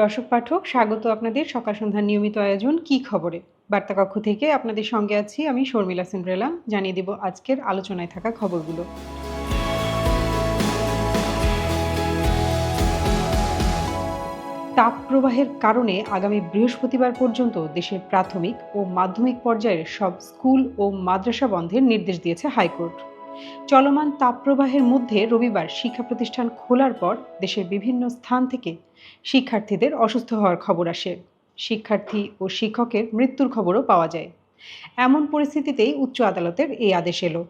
দর্শক পাঠক, স্বাগত আপনাদের সকাল সন্ধ্যার নিয়মিত আয়োজন কি খবরে? বার্তা কক্ষ থেকে আপনাদের সঙ্গে আছি আমি শর্মিলা সিন্ড্রেলা। জানিয়ে দেব আজকের আলোচনায় থাকা খবরগুলো। তাপপ্রবাহের কারণে আগামী বৃহস্পতিবার পর্যন্ত দেশের প্রাথমিক ও মাধ্যমিক পর্যায়ের সব স্কুল ও মাদ্রাসা বন্ধের নির্দেশ দিয়েছে হাইকোর্ট। চলমান তাপপ্রবাহের মধ্যে রবিবার শিক্ষা প্রতিষ্ঠান খোলার পর দেশের বিভিন্ন স্থান থেকে শিক্ষার্থীদের অসুস্থ হওয়ার খবর আসে। শিক্ষার্থী ও শিক্ষকের মৃত্যুর খবরও পাওয়া যায়। এমন পরিস্থিতিতেই উচ্চ আদালতের এই আদেশ এলো।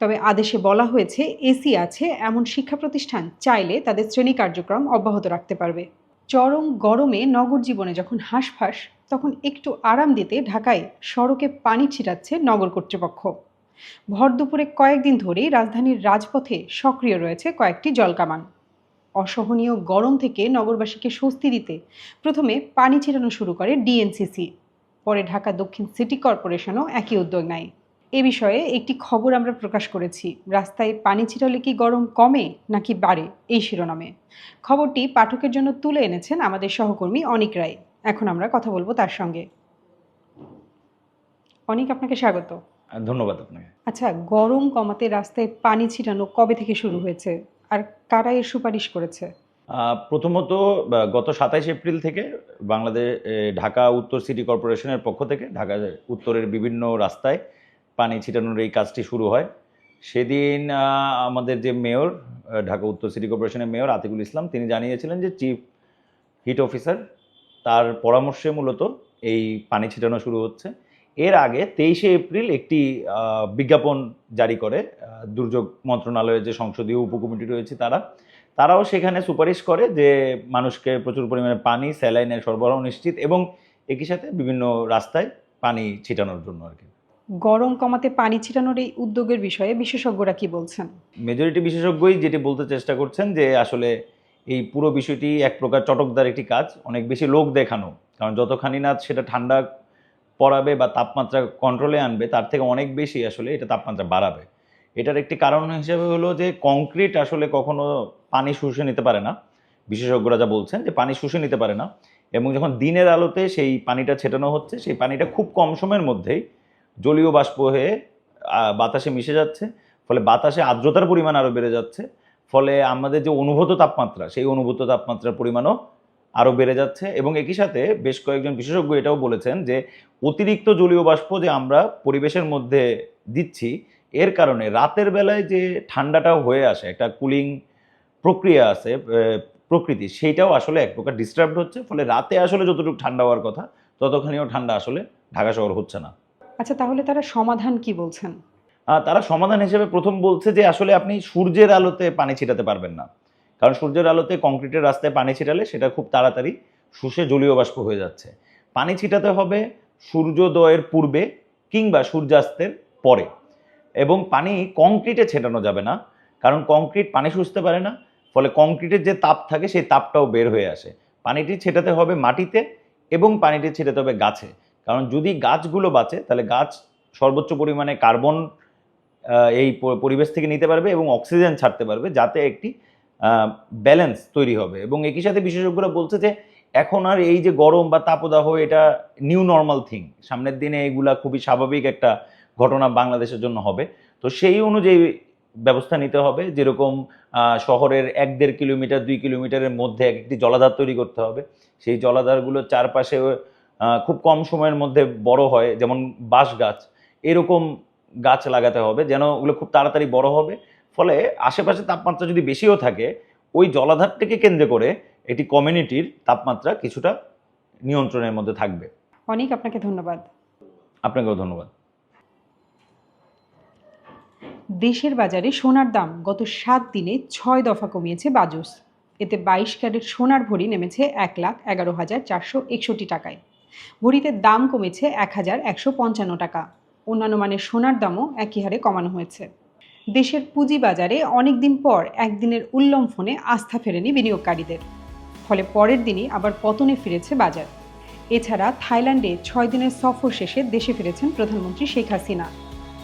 তবে আদেশে বলা হয়েছে, এসি আছে, এমন শিক্ষা প্রতিষ্ঠান চাইলে তাদের শ্রেণি কার্যক্রম অব্যাহত রাখতে পারবে। চরম গরমে নগর জীবনে যখন হাঁসফাঁস, তখন একটু আরাম দিতে ঢাকায় সড়কে পানি ছিটাচ্ছে নগর কর্তৃপক্ষ। ভর দুপুরে কয়েকদিন ধরেই রাজধানীর রাজপথে সক্রিয় রয়েছে কয়েকটি জলকামান। অসহনীয় গরম থেকে নগরবাসীকে স্বস্তি দিতে প্রথমে পানি ছিটানো শুরু করে ডিএনসিসি। পরে ঢাকা দক্ষিণ সিটি কর্পোরেশনও একই উদ্যোগ নেয়। এ বিষয়ে একটি খবর আমরা প্রকাশ করেছি। রাস্তায় পানি ছিটালে কি গরম কমে নাকি বাড়ে এই শিরোনামে? খবরটি পাঠকের জন্য তুলে এনেছেন আমাদের সহকর্মী অনিক রায়। এখন আমরা কথা বলব তার সঙ্গে। অনিক, আপনাকে স্বাগত। ধন্যবাদ আপনাকে। আচ্ছা গরম কমাতে রাস্তায় পানি ছিটানো কবে থেকে শুরু হয়েছে? আর কারা এর সুপারিশ করেছে? প্রথমত গত সাতাইশ এপ্রিল থেকে বাংলাদেশ ঢাকা উত্তর সিটি কর্পোরেশনের পক্ষ থেকে ঢাকা উত্তরের বিভিন্ন রাস্তায় পানি ছিটানোর এই কাজটি শুরু হয়। সেদিন আমাদের যে মেয়র ঢাকা উত্তর সিটি কর্পোরেশনের মেয়র আতিকুল ইসলাম তিনি জানিয়েছিলেন যে চিফ হিট অফিসার তার পরামর্শে মূলত এই পানি ছিটানো শুরু হচ্ছে। এর আগে তেইশে এপ্রিল একটি বিজ্ঞাপন জারি করে দুর্যোগ মন্ত্রণালয়ের যে সংসদীয় উপকমিটি রয়েছে তারা তারাও সেখানে সুপারিশ করে যে মানুষকে প্রচুর পরিমাণে পানি স্যালাইনের সরবরাহ নিশ্চিত এবং একই সাথে বিভিন্ন রাস্তায় পানি ছিটানোর জন্য আর কি। গরম কমাতে পানি ছিটানোর এই উদ্যোগের বিষয়ে বিশেষজ্ঞরা কি বলছেন? মেজরিটি বিশেষজ্ঞই যেটি বলতে চেষ্টা করছেন যে আসলে এই পুরো বিষয়টি এক প্রকার চটকদার একটি কাজ অনেক বেশি লোক দেখানো। কারণ যতখানি না সেটা ঠান্ডা পড়াবে বা তাপমাত্রা কন্ট্রোলে আনবে, তার থেকে অনেক বেশি আসলে এটা তাপমাত্রা বাড়াবে। এটার একটি কারণ হিসেবে হলো যে কংক্রিট আসলে কখনো পানি শুষে নিতে পারে না। বিশেষজ্ঞরা যা বলছেন যে, পানি শুষে নিতে পারে না। এবং যখন দিনের আলোতে সেই পানিটা ছেটানো হচ্ছে, সেই পানিটা খুব কম সময়ের মধ্যেই জলীয় বাষ্প হয়ে বাতাসে মিশে যাচ্ছে। ফলে বাতাসে আর্দ্রতার পরিমাণ আরও বেড়ে যাচ্ছে। ফলে আমাদের যে অনুভূত তাপমাত্রা, সেই অনুভূত তাপমাত্রার পরিমাণও আরও বেড়ে যাচ্ছে এবং একই সাথে বেশ কয়েকজন বিশেষজ্ঞ এটাও বলেছেন যে অতিরিক্ত জলীয় বাষ্প যে আমরা পরিবেশের মধ্যে দিচ্ছি এর কারণে রাতের বেলায় যে ঠান্ডাটাও হয়ে আসে একটা কুলিং প্রক্রিয়া আছে প্রকৃতি সেইটাও আসলে এক প্রকার ডিস্টার্ব হচ্ছে ফলে রাতে আসলে যতটুকু ঠান্ডা হওয়ার কথা ততখানিও ঠান্ডা আসলে ঢাকা শহর হচ্ছে না। আচ্ছা তাহলে তারা সমাধান কি বলছেন? তারা সমাধান হিসেবে প্রথম বলছে যে আসলে আপনি সূর্যের আলোতে পানি ছিটাতে পারবেন না। কারণ সূর্যের আলোতে কংক্রিটের রাস্তায় পানি ছিটালে সেটা খুব তাড়াতাড়ি শুষে জলীয় বাষ্প হয়ে যাচ্ছে। পানি ছিটাতে হবে সূর্যোদয়ের পূর্বে কিংবা সূর্যাস্তের পরে। এবং পানি কংক্রিটে ছেটানো যাবে না, কারণ কংক্রিট পানি শুষতে পারে না, ফলে কংক্রিটের যে তাপ থাকে সেই তাপটাও বের হয়ে আসে। পানিটি ছেটাতে হবে মাটিতে এবং পানিটি ছেটাতে হবে গাছে। কারণ যদি গাছগুলো বাঁচে, তাহলে গাছ সর্বোচ্চ পরিমাণে কার্বন এই পরিবেশ থেকে নিতে পারবে এবং অক্সিজেন ছাড়তে পারবে, যাতে একটি ব্যালেন্স তৈরি হবে। এবং একই সাথে বিশেষজ্ঞরা বলছে যে, এখন আর এই যে গরম বা তাপদাহ, এটা নিউ নর্মাল থিং সামনের দিনে এগুলা খুবই স্বাভাবিক একটা ঘটনা বাংলাদেশের জন্য হবে। তো সেই অনুযায়ী ব্যবস্থা নিতে হবে। যেরকম শহরের এক দেড় কিলোমিটার, দুই কিলোমিটারের মধ্যে এক একটি জলাধার তৈরি করতে হবে। সেই জলাধারগুলোর চারপাশে খুব কম সময়ের মধ্যে বড় হয়। যেমন বাঁশ গাছ। এরকম গাছ লাগাতে হবে যেন ওগুলো খুব তাড়াতাড়ি বড় হবে। ফলে আশেপাশে তাপমাত্রা যদি বেশিও থাকে ওই জলাধারটিকে কেন্দ্র করে এটি কমিউনিটির তাপমাত্রা কিছুটা নিয়ন্ত্রণের মধ্যে থাকবে। অনেক আপনাকে ধন্যবাদ। আপনাকেও ধন্যবাদ। দেশের বাজারে সোনার দাম গত সাত দিনে ছয় দফা কমিয়েছে বাজুস। এতে বাইশ ক্যারেট সোনার ভরি নেমেছে এক লাখ এগারো হাজার চারশো একষট্টি টাকায়। ভরিতে দাম কমেছে এক হাজার একশো পঞ্চান্ন টাকা। অন্যান্য মানের সোনার দামও একই হারে কমানো হয়েছে। দেশের পুঁজিবাজারে অনেক দিন পর একদিনের উল্লম্ফনে আস্থা ফেরেনি বিনিয়োগকারীদের। ফলে পরের দিনই আবার পতনে ফিরেছে বাজার। এছাড়া থাইল্যান্ডে ছয় দিনের সফর শেষে দেশে ফিরেছেন প্রধানমন্ত্রী শেখ হাসিনা।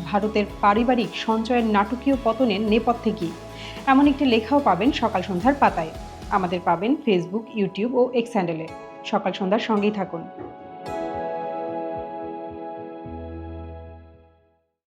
ভারতের পারিবারিক সঞ্চয়ের নাটকীয় পতনের নেপথ্যে কি? এমন একটি লেখাও পাবেন সকাল সন্ধ্যার পাতায়। আমাদের পাবেন ফেসবুক ইউটিউব ও এক্স হ্যান্ডেলে সকাল সন্ধ্যার সঙ্গেই থাকুন।